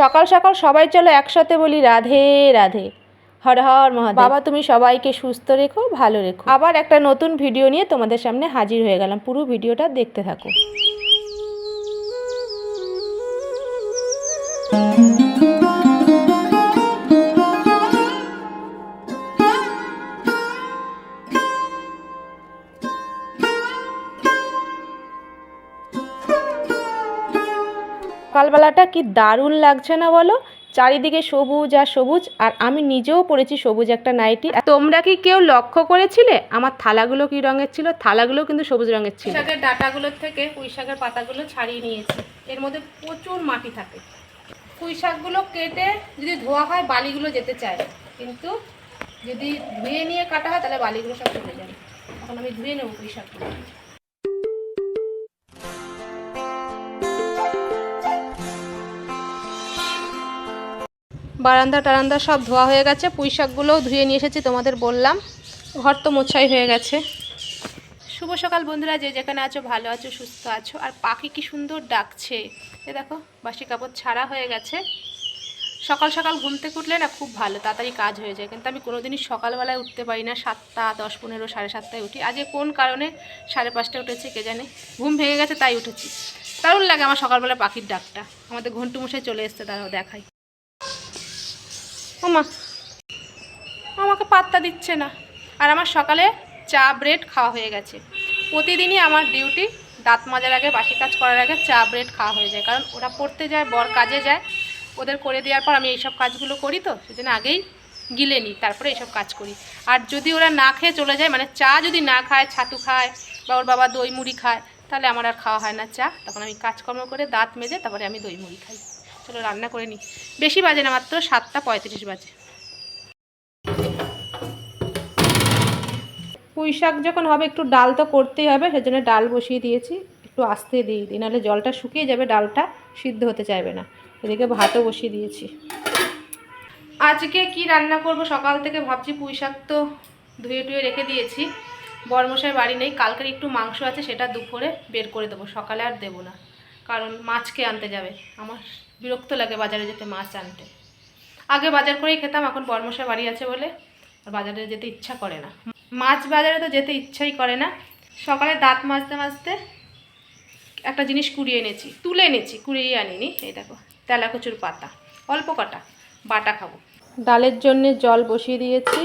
সকাল সকাল সবাই চলো একসাথে বলি রাধে রাধে। হর হর মহাদেব। বাবা তুমি সবাইকে সুস্থ রেখো ভালো রেখো। আবার একটা নতুন ভিডিও নিয়ে তোমাদের সামনে হাজির হয়ে গেলাম। পুরো ভিডিওটা দেখতে থাকো। সকালবেলাটা কি দারুণ লাগছে না বলো? চারিদিকে সবুজ আর সবুজ, আর আমি নিজেও পরেছি সবুজ একটা নাইটি। তোমরা কি কেউ লক্ষ্য করেছিলে? আমার থালাগুলো কি রঙের ছিল? থালাগুলো কিন্তু সবুজ রঙের ছিল। শাকের ডাটাগুলোর থেকে পুঁই শাকের পাতাগুলো ছাড়িয়ে নিয়েছি। এর মধ্যে প্রচুর মাটি থাকে। পুঁই শাকগুলো কেটে যদি ধোয়া হয়, বালিগুলো যেতে চায় কিন্তু যদি ধুয়ে নিয়ে কাটা হয়, তাহলে বালিগুলো সব চলে যাবে এখন আমি ধুয়ে নেব পুঁই শাকগুলো বারান্দা টারান্দা সব ধোয়া হয়ে গেছে পুঁই শাকগুলোও ধুয়ে নিয়ে এসেছি তোমাদের বললাম। ঘর তো মোছাই হয়ে গেছে। শুভ সকাল বন্ধুরা, যে যেখানে আছো ভালো আছো, সুস্থ আছো। আর পাখি কি সুন্দর ডাকছে। এ দেখো, বাসি কাপড় ছাড়া হয়ে গেছে। সকাল সকাল ঘুম থেকে উঠলে না খুব ভালো, তাড়াতাড়ি কাজ হয়ে যায়। কিন্তু আমি কোনোদিনই সকালবেলায় উঠতে পারি না, সাতটা, দশ পনেরো, সাড়ে সাতটায় উঠি। আজকে কোন কারণে সাড়ে পাঁচটায় উঠেছি কে জানে। ঘুম ভেঙে গেছে, তাই উঠেছি। দারুণ লাগে আমার সকালবেলা পাখির ডাকটা। আমাদের ঘন্টু মশাই চলে এসছে, তারাও দেখাই। ওমা আমাকে পাত্তা দিচ্ছে না। আর আমার সকালে চা, ব্রেড খাওয়া হয়ে গেছে। প্রতিদিনই আমার ডিউটি, দাঁত মাজার আগে, বাসি কাজ করার আগে চা, ব্রেড খাওয়া হয়ে যায়। কারণ ওরা পড়তে যায়, বর কাজে যায়। ওদের করে দেওয়ার পর আমি এইসব কাজগুলো করি তো, সেজন্য আগেই গিলে নিই, তারপরে এইসব কাজ করি। আর যদি ওরা না খেয়ে চলে যায় মানে চা যদি না খায়, ছাতু খায় বা ওর বাবা দই মুড়ি খায়, তাহলে আমার আর খাওয়া হয় না চা। তখন আমি কাজকর্ম করে দাঁত মেজে তারপরে আমি দই মুড়ি খাই। চলো রান্না করে নিই। বেশি বাজে না, মাত্র সাতটা পঁয়ত্রিশ বাজে। পুঁই শাক যখন হবে, একটু ডাল তো করতেই হবে, সেজন্য ডাল বসিয়ে দিয়েছি। একটু আস্তে দিয়ে দিই, নাহলে জলটা শুকিয়ে যাবে, ডালটা সিদ্ধ হতে চাইবে না। এদিকে ভাতও বসিয়ে দিয়েছি। আজকে কি রান্না করব? সকাল থেকে ভাবছি পুঁই শাক তো ধুয়ে টুয়ে রেখে দিয়েছি। বরমশাই বাড়ি নেই, কালকের একটু মাংস আছে, সেটা দুপুরে বের করে দেবো। সকালে আর দেবো না। কারণ মাছকে আনতে যাবে। আমার বিরক্ত লাগে বাজারে যেতে মাছ আনতে। আগে বাজার করেই খেতাম, এখন বর্মশাই বাড়ি আছে বলে আর বাজারে যেতে ইচ্ছা করে না। মাছ বাজারে তো যেতে ইচ্ছাই করে না। সকালে দাঁত মাজতে মাজতে একটা জিনিস কুড়িয়ে এনেছি, তুলে এনেছি, কুড়িয়ে আনিনি, এই দেখো, তেলাকুচুর পাতা, অল্প কটা, বাটা খাব। ডালের জন্য জল বসিয়ে দিয়েছি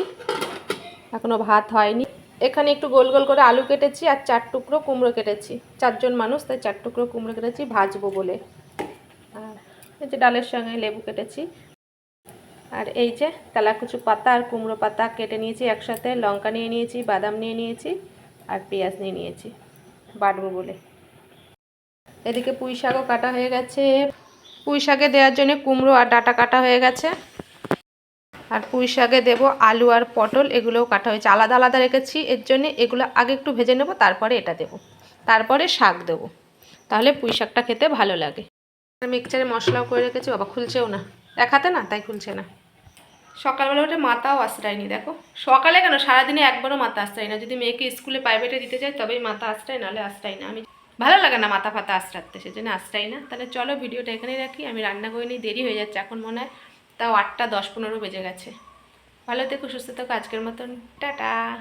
এখনও ভাত হয়নি। এখানে একটু গোল গোল করে আলু কেটেছি আর চার টুকরো কুমড়ো কেটেছি। চারজন মানুষ, তাই চার টুকরো কুমড়ো কেটেছি, ভাজবো বলে। আর এই যে ডালের সঙ্গে লেবু কেটেছি। আর এই যে তেলাকুচু পাতা আর কুমড়ো পাতা কেটে নিয়েছি একসাথে, লঙ্কা নিয়ে নিয়েছি, বাদাম নিয়ে নিয়েছি আর পেঁয়াজ নিয়ে নিয়েছি, বাটবো বলে। এদিকে পুঁই শাকও কাটা হয়ে গেছে। পুঁই শাকে দেওয়ার জন্য কুমড়ো আর ডাটা কাটা হয়ে গেছে। আর পুঁই শাকে দেবো আলু আর পটল, এগুলোও কাটা হয়েছে। আলাদা আলাদা রেখেছি, এর জন্য এগুলো আগে একটু ভেজে নেব, তারপরে এটা দেবো। তারপরে শাক দেবো। তাহলে পুঁই শাকটা খেতে ভালো লাগে। মিক্সচারে মশলাও করে রেখেছি, বাবা খুলছেও না। দেখাতে না? তাই খুলছে না। সকালবেলা উঠে মাথাও আশ্রায়নি, দেখো। সকালে কেন? সারাদিনে একবারও মাথা আশ্রাই না। যদি মেয়েকে স্কুলে প্রাইভেটে দিতে চাই তবেই মাথা আশ্রাই নাহলে আশ্রাই না। আমি ভালো লাগে না মাথা ফাতা আশ্রাতে, সেজন্য আশ্রাই না। তাহলে চলো, ভিডিওটা এখানেই রাখি। আমি রান্না করে নিই, দেরি হয়ে যাচ্ছে, এখন মনে হয় তাও আটটা দশ পনেরো বেজে গেছে। ভালো থেকো সুস্থ থেকো আজকের মতন। টাটা।